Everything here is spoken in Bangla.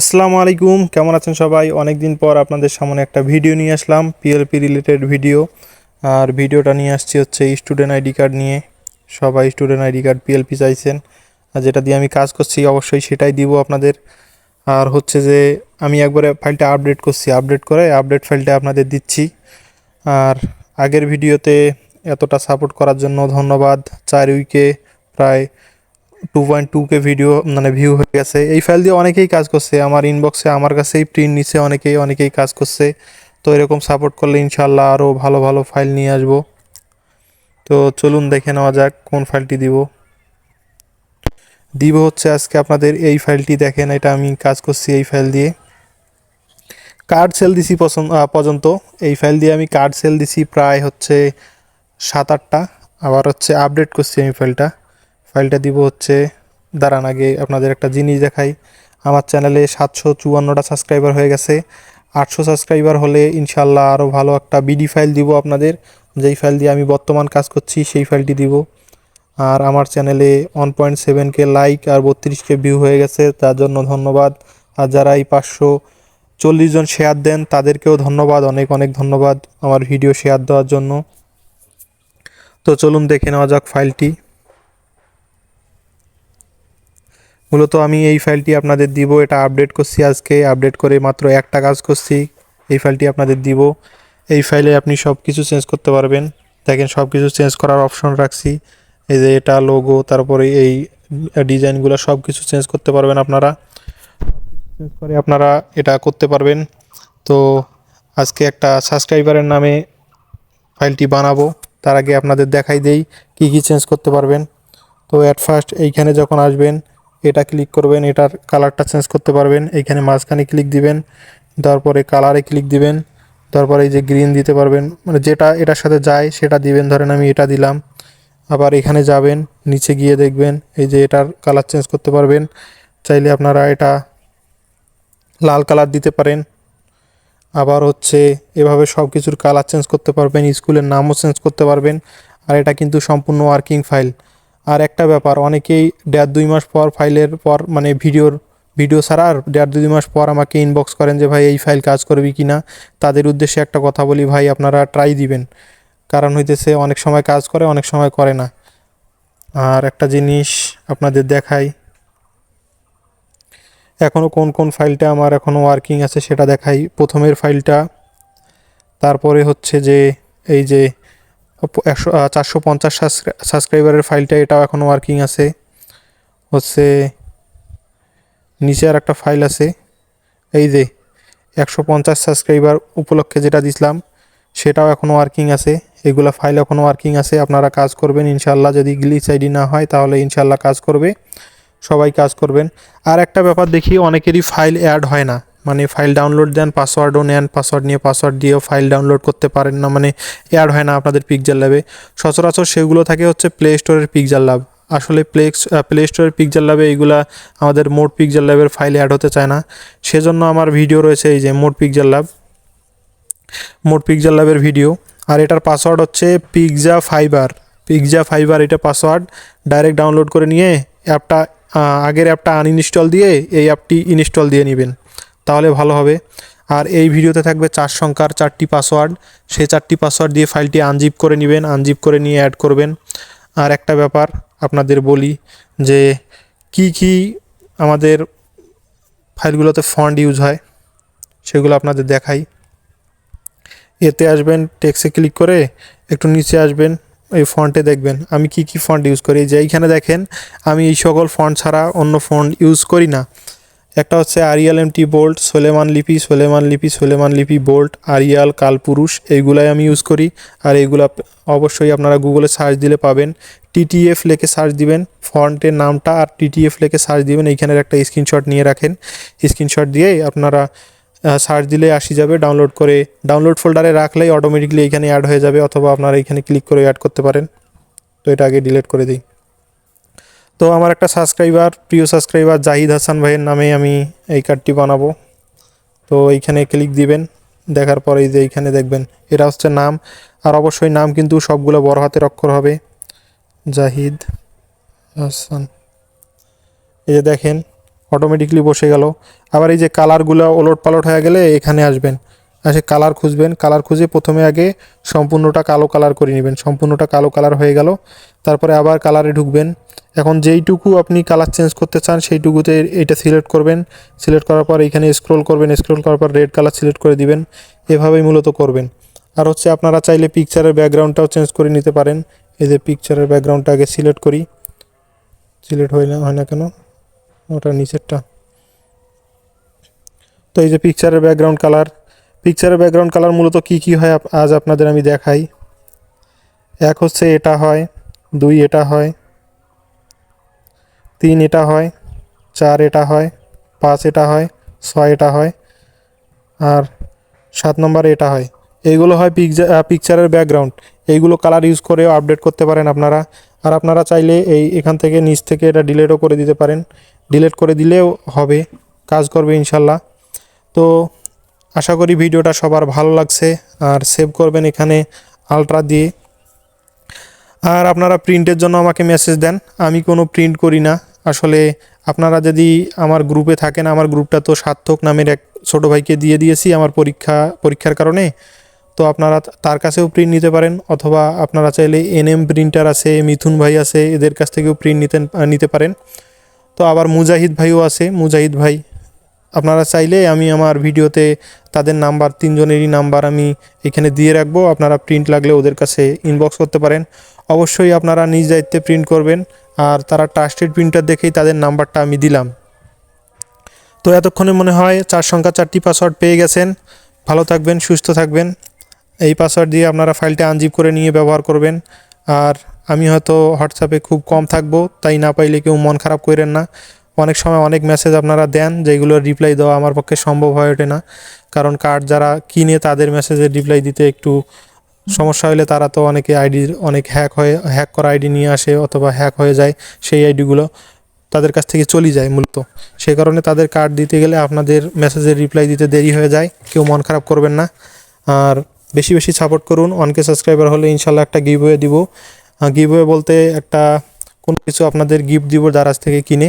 আসসালামু আলাইকুম, কেমন আছেন সবাই? অনেক দিন পর আপনাদের সামনে একটা ভিডিও নিয়ে আসলাম পিএলপি রিলেটেড ভিডিও। আর ভিডিওটা নিয়ে আসছি হচ্ছে স্টুডেন্ট আইডি কার্ড নিয়ে। সবাই স্টুডেন্ট আইডি কার্ড পিএলপি চাইছেন। আর যেটা দিয়ে আমি কাজ করছি, অবশ্যই সেটাই দিব আপনাদের। আর হচ্ছে যে, আমি একবারে ফাইলটা আপডেট করছি। আপডেট করে আপডেট ফাইলটা আপনাদের দিচ্ছি। আর আগের ভিডিওতে এতটা সাপোর্ট করার জন্য ধন্যবাদ। চার উইকে প্রায় two point two K video মানে ভিউ হয়ে গেছে। এই ফাইল দিয়ে অনেকেই কাজ করছে। আমার ইনবক্সে আমার কাছেই প্রিন্ট নিচ্ছে অনেকেই অনেকেই কাজ করছে। তো এরকম সাপোর্ট করলে ইনশাল্লাহ আরও ভালো ভালো ফাইল নিয়ে আসব। তো চলুন দেখে নেওয়া যাক কোন ফাইলটি দিব। দিব হচ্ছে আজকে আপনাদের এই ফাইলটি দেখেন, এটা আমি কাজ করছি এই ফাইল দিয়ে। কার্ড সেল দিছি পছন্দ পর্যন্ত। এই ফাইল দিয়ে আমি কার্ড সেল দিছি প্রায় হচ্ছে সাত আটটা। আবার হচ্ছে আপডেট করছি আমি ফাইলটা ফাইলটা দিব হচ্ছে, দাঁড়ান আগে আপনাদের একটা জিনিস দেখাই। আমার চ্যানেলে সাতশো চুয়ান্নটা সাবস্ক্রাইবার হয়ে গেছে। আটশো সাবস্ক্রাইবার হলে ইনশাল্লাহ আরও ভালো একটা বিডি ফাইল দিব আপনাদের। যেই ফাইল দিয়ে আমি বর্তমান কাজ করছি, সেই ফাইলটি দিব। আর আমার চ্যানেলে ওয়ান পয়েন্ট সেভেনকে লাইক আর বত্রিশকে ভিউ হয়ে গেছে, তার জন্য ধন্যবাদ। আর যারা এই পাঁচশো চল্লিশ জন শেয়ার দেন, তাদেরকেও ধন্যবাদ। অনেক অনেক ধন্যবাদ আমার ভিডিও শেয়ার দেওয়ার জন্য। তো চলুন দেখে নেওয়া যাক ফাইলটি। মূলত আমি এই ফাইলটি আপনাদের দিব, এটা আপডেট করছি আজকে আপডেট করে মাত্র একটা কাজ করছি, এই ফাইলটি আপনাদের দিব। এই ফাইলে আপনি সব কিছু চেঞ্জ করতে পারবেন। দেখেন সব কিছু চেঞ্জ করার অপশন রাখছি। এই যে এটা লোগো তারপরে এই ডিজাইনগুলো সব কিছু চেঞ্জ করতে পারবেন আপনারা। চেঞ্জ করে আপনারা এটা করতে পারবেন। তো আজকে একটা সাবস্ক্রাইবারের নামে ফাইলটি বানাবো। তার আগে আপনাদের দেখাই দেই কী কী চেঞ্জ করতে পারবেন। তো অ্যাট ফার্স্ট এইখানে যখন আসবেন এটা ক্লিক করবেন, এটার কালারটা চেঞ্জ করতে পারবেন। এইখানে মাঝখানে ক্লিক দিবেন তারপরে কালারে ক্লিক দিবেন তারপরে এই যে গ্রিন দিতে পারবেন। মানে যেটা এটার সাথে যায়, সেটা দিবেন। ধরেন আমি এটা দিলাম, আবার এখানে যাবেন, নিচে গিয়ে দেখবেন এই যে এটার কালার চেঞ্জ করতে পারবেন। চাইলে আপনারা এটা লাল কালার দিতে পারেন। আবার হচ্ছে এভাবে সব কিছুর কালার চেঞ্জ করতে পারবেন, স্কুলের নামও চেঞ্জ করতে পারবেন। আর এটা কিন্তু সম্পূর্ণ ওয়ার্কিং ফাইল আর একটা ব্যাপার, অনেকেই দেড় দুই মাস পর ফাইলের পর মানে ভিডিওর, ভিডিও ছাড়ার দেড় দুই মাস পর আমাকে ইনবক্স করেন যে, ভাই, এই ফাইল কাজ করবি কি না? তাদের উদ্দেশ্যে একটা কথা বলি, ভাই, আপনারা ট্রাই দিবেন। কারণ হইতেছে, অনেক সময় কাজ করে, অনেক সময় করে না। আর একটা জিনিস আপনাদের দেখাই। এখনও কোন কোন ফাইলটা আমার এখনও ওয়ার্কিং আছে সেটা দেখাই। প্রথমের ফাইলটা, তারপরে হচ্ছে যে, এই যে একশো চারশো পঞ্চাশ সাবস্ক্রাইবারের ফাইলটা, এটাও এখনও ওয়ার্কিং আছে। হচ্ছে নিচে আর একটা ফাইল আছে। এই যে, একশো পঞ্চাশ সাবস্ক্রাইবার উপলক্ষে যেটা দিছিলাম, সেটাও এখনও ওয়ার্কিং আছে। এগুলা ফাইল এখনও ওয়ার্কিং আছে। আপনারা কাজ করবেন ইনশাল্লাহ যদি গ্লিচ আইডি না হয়, তাহলে ইনশাল্লাহ কাজ করবে। সবাই কাজ করবেন। আর একটা ব্যাপার দেখি, অনেকেরই ফাইল অ্যাড হয় না। মানে ফাইল ডাউনলোড দেন পাসওয়ার্ডও নেন পাসওয়ার্ড নিয়ে পাসওয়ার্ড দিয়েও ফাইল ডাউনলোড করতে পারেন না মানে অ্যাড হয় না আপনাদের পিকজার ল্যাবে সচরাচর সেগুলো থাকে হচ্ছে প্লে স্টোরের পিকজার ল্যাব আসলে প্লেক্স প্লে স্টোরের পিকজার ল্যাবে এইগুলা আমাদের মোট পিকজার ল্যাবের ফাইল অ্যাড হতে চায় না। সেজন্য আমার ভিডিও রয়েছে এই যে মোট পিকজার ল্যাব মোট পিকজার ল্যাবের ভিডিও আর এটার পাসওয়ার্ড হচ্ছে পিকজা ফাইবার পিকজা ফাইবার এটা পাসওয়ার্ড ডাইরেক্ট ডাউনলোড করে নিয়ে অ্যাপটা আগের অ্যাপটা আনইনস্টল দিয়ে এই অ্যাপটি ইনস্টল দিয়ে নেবেন। তাহলে ভালো হবে। আর এই ভিডিওতে থাকবে চার সংখ্যার চারটি পাসওয়ার্ড সেই চারটি পাসওয়ার্ড দিয়ে ফাইলটি আনজিপ করে নেবেন আনজিপ করে নিয়ে অ্যাড করবেন। আর একটা ব্যাপার আপনাদের বলি যে, কি কি আমাদের ফাইলগুলোতে ফন্ট ইউজ হয়, সেগুলো আপনাদের দেখাই। এতে আসবেন টেক্সে ক্লিক করে একটু নিচে আসবেন, এই ফন্টে দেখবেন, আমি কি কি ফন্ট ইউজ করি। যে এইখানে দেখেন, আমি এই সকল ফন্ট ছাড়া অন্য ফন্ট ইউজ করি না। একটা হচ্ছে Arial MT bold Solaiman Lipi Solaiman Lipi Solaiman Lipi bold Arial Kalpurush এইগুলাই আমি ইউজ করি। আর এইগুলা অবশ্যই আপনারা গুগলে সার্চ দিলে পাবেন। টিটিএফ লেখে সার্চ দিবেন ফন্টের নামটা আর টিটিএফ লেখে সার্চ দিবেন, এইখানের একটা স্ক্রিনশট নিয়ে রাখেন। স্ক্রিনশট দিয়ে আপনারা সার্চ দিলে আসি যাবে ডাউনলোড করে ডাউনলোড ফোল্ডারে রাখলেই অটোমেটিকলি এখানে অ্যাড হয়ে যাবে, অথবা আপনারা এখানে ক্লিক করে অ্যাড করতে পারেন। তো এটা আগে ডিলিট করে দিই। তো আমার একটা সাবস্ক্রাইবার প্রিয় সাবস্ক্রাইবার জাহিদ হাসান ভাইয়ের নামে আমি এই কার্ডটি বানাবো। তো এইখানে ক্লিক দিবেন, দেখার পরে যে এইখানে দেখবেন, এটা হচ্ছে নাম। আর অবশ্যই নাম কিন্তু সবগুলো বড় হাতের অক্ষর হবে। জাহিদ হাসান। এই যে দেখেন অটোমেটিকলি বসে গেল। আবার এই যে কালারগুলো ওলট পালট হয়ে গেলে এখানে আসবেন। এসে কালার খুঁজবেন। কালার খুঁজে প্রথমে আগে সম্পূর্ণটা কালো কালার করে নেবেন। সম্পূর্ণটা কালো কালার হয়ে গেল। তারপরে আবার কালারে ঢুকবেন। এখন যেইটুকু আপনি কালার চেঞ্জ করতে চান, সেইটুকুতে এটা সিলেক্ট করবেন। সিলেক্ট করার পর এখানে স্ক্রোল করবেন। স্ক্রোল করার পর রেড কালার সিলেক্ট করে দিবেন। এভাবেই মূলত করবেন। আর হচ্ছে আপনারা চাইলে পিকচারের ব্যাকগ্রাউন্ডটাও চেঞ্জ করে নিতে পারেন। এই যে পিকচারের ব্যাকগ্রাউন্ডটা আগে সিলেক্ট করি। সিলেক্ট হয় না হয় না কেন? ওটা নিচেরটা। তো এই যে পিকচারের ব্যাকগ্রাউন্ড কালার পিকচারের ব্যাকগ্রাউন্ড কালার মূলত কী কী হয় আজ আপনাদের আমি দেখাই। এক হচ্ছে এটা হয়, দুই এটা হয়, তিন এটা হয়, চার এটা হয়, পাঁচ এটা হয়, ছয় এটা হয়, আর সাত নম্বরে এটা হয়। এইগুলো হয় পিকচার পিকচারের ব্যাকগ্রাউন্ড এইগুলো কালার ইউজ করেও আপডেট করতে পারেন আপনারা। আর আপনারা চাইলে এই এখান থেকে নিচ থেকে এটা ডিলেটও করে দিতে পারেন। ডিলেট করে দিলেও হবে, কাজ করবে ইনশাল্লাহ। তো আশা করি ভিডিওটা সবার ভালো লাগছে। আর সেভ করবেন এখানে আলট্রা দিয়ে। আর আপনারা প্রিন্টের জন্য আমাকে মেসেজ দেন। আমি কোনো প্রিন্ট করি না। আসলে আপনারা যদি আমার গ্রুপে থাকেন, আমার গ্রুপটা তো সার্থক নামের এক ছোটো ভাইকে দিয়ে দিয়েছি আমার পরীক্ষা, পরীক্ষার কারণে। তো আপনারা তার কাছেও প্রিন্ট নিতে পারেন। অথবা আপনারা চাইলে এনএম প্রিন্টার আছে, মিথুন ভাই আছে, এদের কাছ থেকেও প্রিন্ট নিতে নিতে পারেন। তো আবার মুজাহিদ ভাইও আছে, মুজাহিদ ভাই। আপনারা চাইলে আমি আমার ভিডিওতে তাদের নাম্বার, তিনজনেরই নাম্বার আমি এখানে দিয়ে রাখব। আপনারা প্রিন্ট লাগলে ওদের কাছে ইনবক্স করতে পারেন। অবশ্যই আপনারা নিজ দায়িত্বে প্রিন্ট করবেন। আর তারা ট্রাস্টেড প্রিন্টার দেখেই তাদের নাম্বারটা আমি দিলাম। তো এতক্ষণে মনে হয় চার সংখ্যা, চারটি পাসওয়ার্ড পেয়ে গেছেন। ভালো থাকবেন, সুস্থ থাকবেন। এই পাসওয়ার্ড দিয়ে আপনারা ফাইলটা আনজিপ করে নিয়ে ব্যবহার করবেন। আর আমি হয়তো হোয়াটসঅ্যাপে খুব কম থাকব, তাই না পাইলে কেউ মন খারাপ করেন না। অনেক সময় অনেক মেসেজ আপনারা দেন যেগুলোর রিপ্লাই দেওয়া আমার পক্ষে সম্ভব হয়ে ওঠে না। কারণ কার্ড যারা কিনে তাদের মেসেজের রিপ্লাই দিতে একটু সমস্যা হলে তারা তো অনেকে আইডি অনেক হ্যাক হয়ে হ্যাক করা আইডি নিয়ে আসে অথবা হ্যাক হয়ে যায় সেই আইডিগুলো তাদের কাছ থেকে চলে যায় মূলত। সেই কারণে তাদের কার্ড দিতে গেলে আপনাদের মেসেজের রিপ্লাই দিতে দেরি হয়ে যায়, কেউ মন খারাপ করবেন না। আর বেশি বেশি সাপোর্ট করুন ওয়ানকে সাবস্ক্রাইবার হলে ইনশাল্লাহ একটা গিভওয়ে দিব। গিভওয়ে বলতে একটা কোনো কিছু আপনাদের গিফট দিব দারাজ থেকে কিনে।